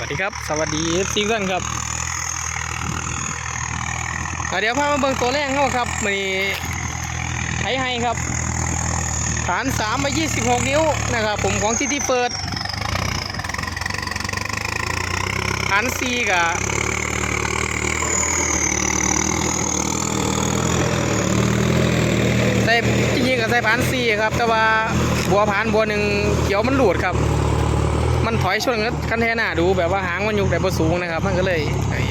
วัสดีครับ สวัสดีซีกันครับเดี๋ยวพามาเบิ่งตัวแรกเข้าครับมีไทยให้ครับ ฐาน3มา26นิ้วนะครับผมของที่ที่เปิด ฐาน4กับใส่จริงๆกับใส่ผาน4ครับ แต่ว่าบัวผานบัวหนึ่งเขียวมันหลุดครับ มันถอยชนกับคันแทน่าดูแบบว่าหางมันอยู่แบบบ่สูงนะครับ มันก็เลย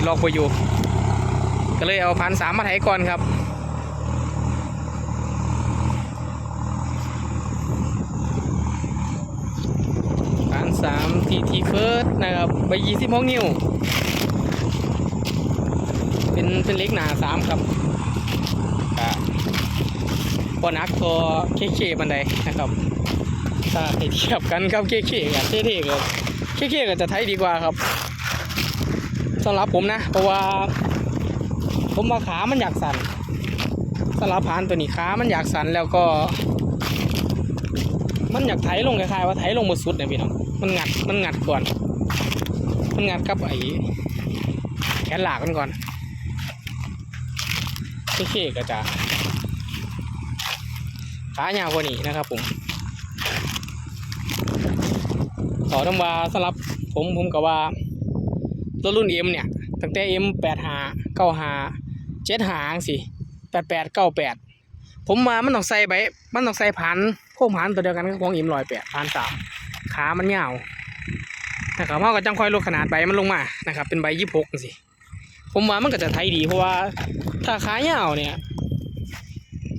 ลอกไปอยู่ ก็เลยเอาพันสามมาไถก่อนครับพันสามทีทีเฟิร์สนะครับใบยี่สิบหกนิ้ว เป็นเป็นเล็กหนาสามครับก็พอนักตัวเคเคบันไดนะครับ ถ้าให้เทียบกันครับเคเคกับเท่ๆกับเคเคก็จะไทยดีกว่าครับสำหรับผมนะ เพราะว่า ผมว่าขามันอยากสั่นสำหรับพานตัวนี้ขามันอยากสั่นแล้วก็ มันอยากไถลงคล้ายๆว่าไถลงบนสุดเนี่ยพี่น้องมันงัดมันงัดก่อน มันงัดกับไอ้แขนหลากมันก่อนเคๆก็จะขายาวกว่านี้นะครับผม ขอทำว่าสำหรับผมผมกับว่ารถรุ่นเอ็มเนี่ย ตั้งแต่เอ็มแปดหาเก้าหาเจ็ดหางสิแปดแปดเก้าแปดผมมามันต้องใส่ใบมันต้องใส่พันโค้งพันตัวเดียวกันกับของเอ็มลอยแปดพันสามขามันยาวนะครับเพราะก็จังค่อยลดขนาดใบมันลงมานะครับ เป็นใบยี่สิบหกสิผมว่ามันก็จะไทยดีเพราะว่าถ้าขายาวเนี่ย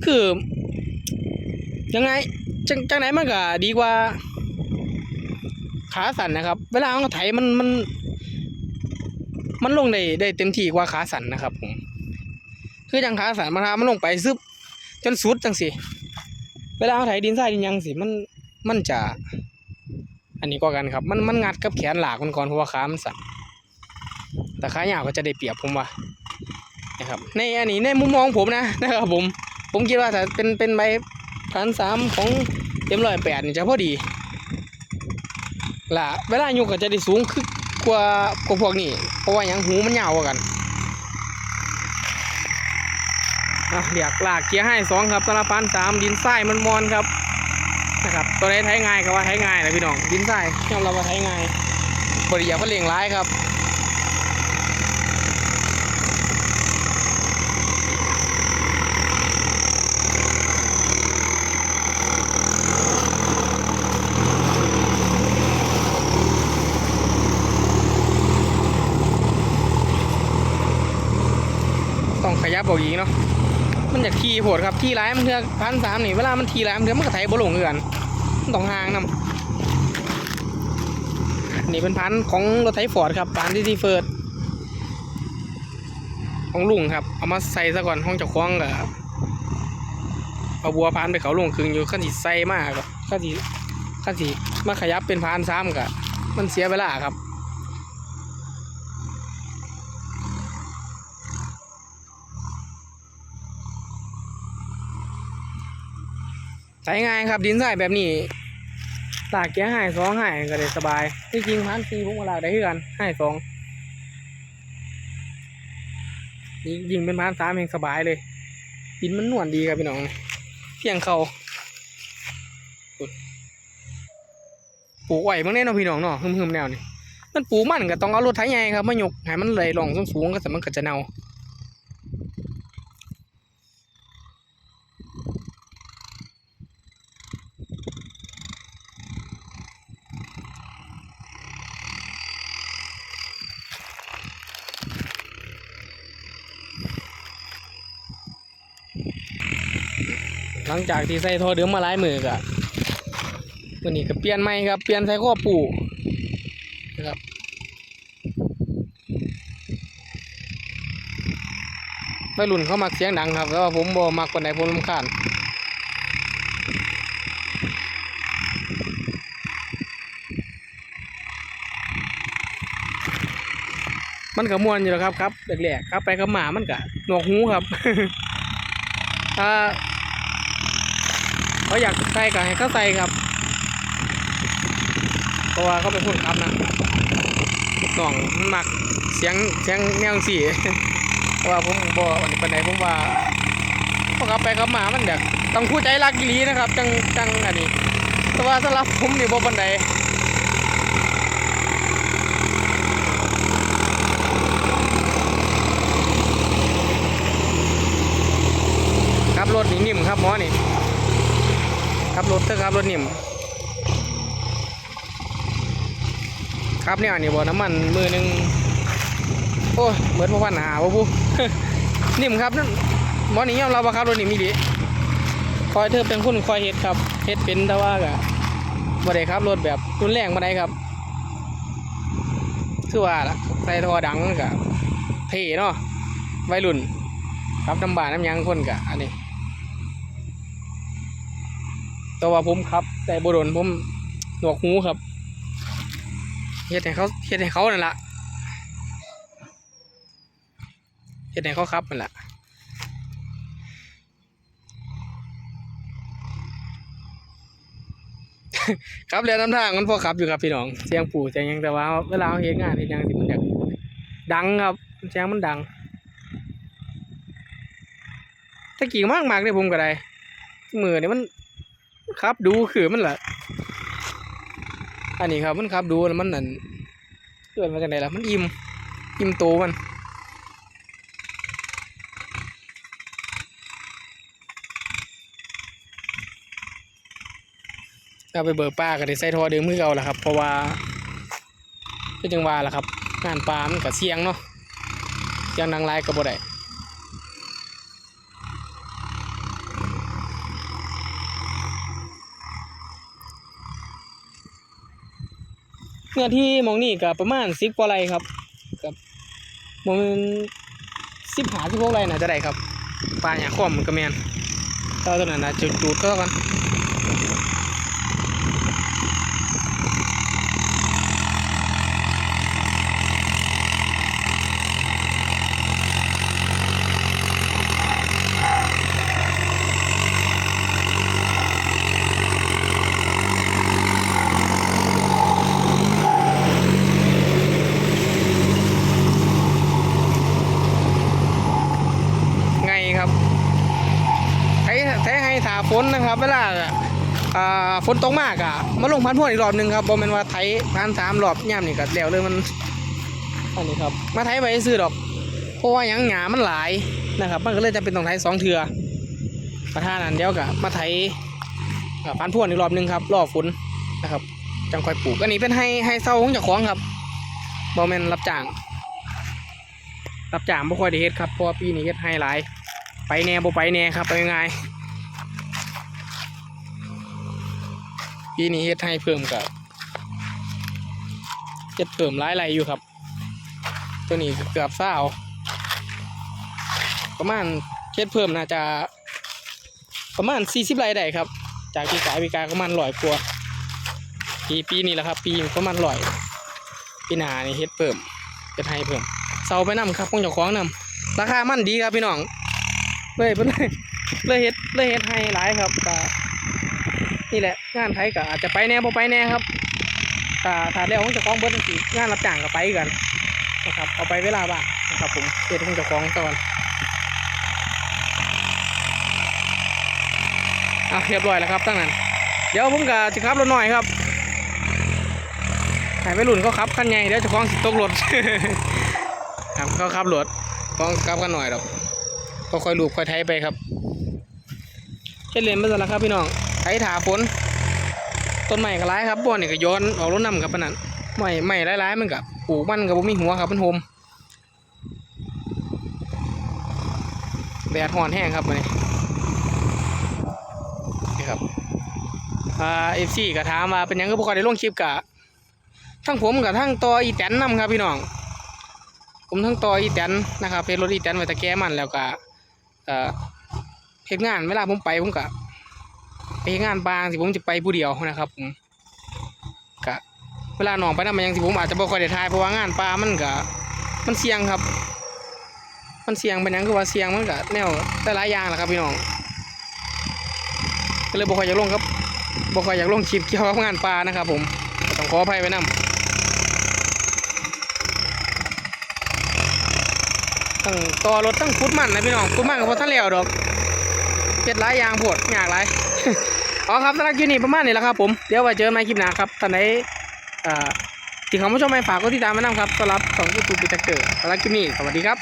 คือยังไงจังจังไหนมันก็ดีกว่า ขาสั่นนะครับ เวลาเขาไถมันมัน มันลงได้ได้เต็มที่กว่าขาสั่นนะครับผมคือจังขาสั่นมันทามันลงไปซึบจนสุดจังสิเวลาเขาไถดินทรายดินยังสิมันมันจะ อันนี้ก็กันครับ มันมันงัดกับแขนหลากมันก่อนเพราะว่าขามันสั่นแต่ขายาวก็จะได้เปรียบผมว่านะครับในอันนี้ในมุมมองผมนะนะครับผม ผมคิดว่าถ้าเป็นเป็นใบพันสามของเต็มร้อยแปดนี่จะพอดี ล่ะเวลาอยู่ก็จะได้สูงคือกว่ากว่าพวกนี้เพราะว่าอย่างหูมันยาวกว่ากันอะเรียกลากเกียร์ให้สองครับสารพันสามดินทรายมันมอนครับนะครับตัวไหนไถง่ายก็ว่าใช้ง่ายนะพี่น้องดินทรายยอมรับว่าใช้ง่ายบริยาเพนเลียงร้ายครับาอีกเนาะมันอยากทีโหดครับทีร้ายมันเถือพันสามนี่เวลามันทีร้ายมันเถือมันก็ไถบ่ลงเอือนมันต้องห่างนำนี่เป็นพันธ์ของรถไถฟอร์ดครับพันธ์ที่ที่เฟิร์ดของลุงครับ เอามาใส่ซะก่อนห้องเจ้าของกับเอาบัวพันธ์ไปเขาลงคืนอยู่ขั้นสีใส่มากครับขั้นสีขั้นสีมาขยับเป็นพันธุ์ซ้ำกับมันเสียเวลาครับ ใช้ง่ายครับดินทรายแบบนี้ลากเกียหายสองหายก็ได้สบายที่จริงพันสี่ผมก็ลากได้คือกันหายสองยิงยิงเป็นพันสามเองสบายเลย ดินมันนวลดีครับพี่น้องเพียงเขาปลูกไหวมื่อแน่เนอนพี่น้องเนาะหึมๆแนวนี่มันปลูกมันก็ต้องเอารถไถใหญ่ครับมายกให้มันเลยลงสูงๆก็สมันก็จะเน่า หลังจากที่ใส่ท่อเดิมมาหลายมือก็วันนี้ก็เปลี่ยนใหม่ครับ เปลี่ยนใส่ข้อปูนะครับวัยรุ่นเขามักเสียงดังครับแต่ว่าผมบ่มักคนไหนผมรำคาญมันก็ม่วนอยู่แล้วครับครับแรกๆครับไปกับหมามันก็หนวกหูครับ ถ้า เขาอยากใส่ก็ให้เขาใส่ครับเพราะว่าเขาเป็นคนขับนะหนน้องมันมักเสียงเสียงแนวสี่เพราะว่าผมบ่อันนี้ปานผมว่าพอขับไปขับมามันแบบต้องคู่ใจรักอีหลีนะครับ จังจังอันนี้ แต่ว่าสำหรับผมนี่บ่ปานใดขับรถนี่นิ่มครับหมอนี่ ขับรถเถอะครับรถนิ่มครับเนี่ยนี่บ่น้ำมันมือหนึ่งโอ้ยเหมือนพวกพันหาบ่ผู้นิ่มครับนั่นหมอนี่ยอมรับว่าครับรถนี่มีดีคอยเธอเป็นคนคอยเฮ็ดครับเฮ็ดเป็นแต่ว่าก็บ่ได้ครับรถแบบรุนแรงบ่ได้ครับคือว่าล่ะใส่ทอดังก็เท่เนาะวัยรุ่นครับน้ำบานน้ำยังคนกะอันนี้ แต่ว่าผมครับ แต่บดนผมหนวกหูครับเฮ็ดให้เขาเฮ็ดให้เขานั่นละเฮ็ดให้เขาครับนั่นละครับเรียนน้ำทางมันพอขับอยู่ครับพี่น้องเสียงปู่เสียงยังแต่ว่าเวลาเขาเฮ็ดงานเฮ็ดยังสิมันอยากดังครับเสียงมันดังแตะกี้มากมากเลยผมก็ได้มือเนี่ยมัน ขับดูคือมันละอันนี้ครับมันขับดูแล้วมันนั่นเกิดมาจากไหนล่ะมันอิ่มอิ่มโตมันเอาไปเบิกป้าก็ได้ใส่ทอเดิมมือเก่าแหละครับ เพราะว่าก็จังว่าแหละครับงานปลามันก็เสี่ยงเนาะเสี่ยงนางลายก็บ่ได้ นื้อที่มองนี่ก็ประมาณสิบกว่าไรครับกับมองสิบหาสิบหกไรน่ะจะได้ครับปลาหยาข้อมมันก็แมนแตอนนั้นนะจุดๆเท่ากัน ไงครับให้ให้ให้ถาฝนนะครับ เวลาอ่า ฝนตกมากอะมาลงพันพวนอีกรอบหนึ่งครับบ่แม่นว่าไถพันสามรอบย่ำนี่ก็แล้วเลยมันอันนี้ครับมาไถไปซื้อดอก เพราะว่ายังหยามันหลายนะครับ มันก็เลยจะเป็นต้องไถสองเทือประธานอันเดียวกับมาไถอ่าพันพวนอีกรอบหนึ่งครับรอบฝนนะครับจังคอยปลูกอันนี้เป็นให้ให้เศร้าของจ้าของครับบ่แม่นรับจ้างรับจ้างบ่ค่อยได้เฮ็ดครับเพราะว่าปีนี้เฮ็ดให้หลาย ไปแน่บ่ไปแน่ครับไปง่าย ปีนี้เฮ็ดให้เพิ่มกับเฮ็ดเพิ่มหลายไรอยู่ครับ ตัวนี้เกือบเศร้าประมาณเฮ็ดเพิ่มน่าจะประมาณ40ไรได้ครับ จากปีกายปีกายประมาณร้อยกว่าปีปีนี้แหละครับ ปีประมาณร้อยปีหน้านี่เฮ็ดเพิ่มเฮ็ดให้เพิ่มเสาไปนํครับของเจ้าของนํราคามันดีครับพี่น้องเลยเพิ่นเลยเลยเฮ็ดเลยเฮ็ดให้หลายครับก็นี่แหละ งานไทยก็อาจจะไปแน่บ่ไปแน่ครับถ้าถ้าแล้วของเจ้าของเบิดจังซี่งานรับจ้างก็ไปกันนะครับเอาไปเวลาว่างนะครับผมเฮ็ดของเจ้าของก่อนอะเรียบร้อยแล้วครับตั้งนั้น เดี๋ยวผมก็จะขับรถหน่อยครับให้ไปรุ่นเขาขับคันใหญ่เดี๋ยวเจ้าของสิตกรถครับเขาขับรถต้องขับกันหน่อยดอกก็ค่อยลูบค่อยไถไปครับเฮ็ดเลนไปซะแล้วครับพี่น้องไถถาฝน ต้นไม้ก็หลายครับบ่อนี่ก็ย้อนออกรถน้ำครับปนั้นไม้ไม้หลายๆมันก็ปลูกมันก็บ่มีหัวครับมันโฮมแดดร้อนแห้งครับนี้นี่ครับอ่า FC ก็ถามว่าเป็นยังคือบ่ค่อยได้ลงคลิปกะทั้งผมกับทั้งตัวอีแตนนํครับพี่น้อง ผมทั้งต่ออีแตนนะครับเพจรถอีแตนไว้ตะแก้มันแล้วก็เอ่อเฮ็ดงานเวลาผมไปผมก็ ไปงานบางสิผมจะไปผู้เดียวนะครับผมก็เวลาหนองไปนำมันยังสิผมอาจจะบ่ค่อยได้ถ่ายเพราะว่างานปลามันก็มันเสี่ยงครับ มันเสี่ยงเป็นยังคือว่าเสี่ยงมันก็แนวแต่ลายอย่างแหละครับพี่น้องก็เลยบ่ค่อยอยากลงครับบ่ค่อยอยากลงคลิปเกี่ยวกับงานปลานะครับ ผมต้องขออภัยไว้นำทั้งต่อรถทั้งคุดมันนะพี่น้องคุดมันกับพอท่านแล้วดอกเจ็ดหลายอย่างโพดยากหลาย อ๋อครับสำหรับคลิปนี้ประมาณนี้แหละครับผม เดี๋ยวไว้เจอกันใหม่คลิปหน้าครับตอนไหนที่เขามาชมไม่ฝากก็ติดตามมานํครับสำหรับสองยูทูบปีเตอร์สำหรับคลิปนี้สวัสดีครับ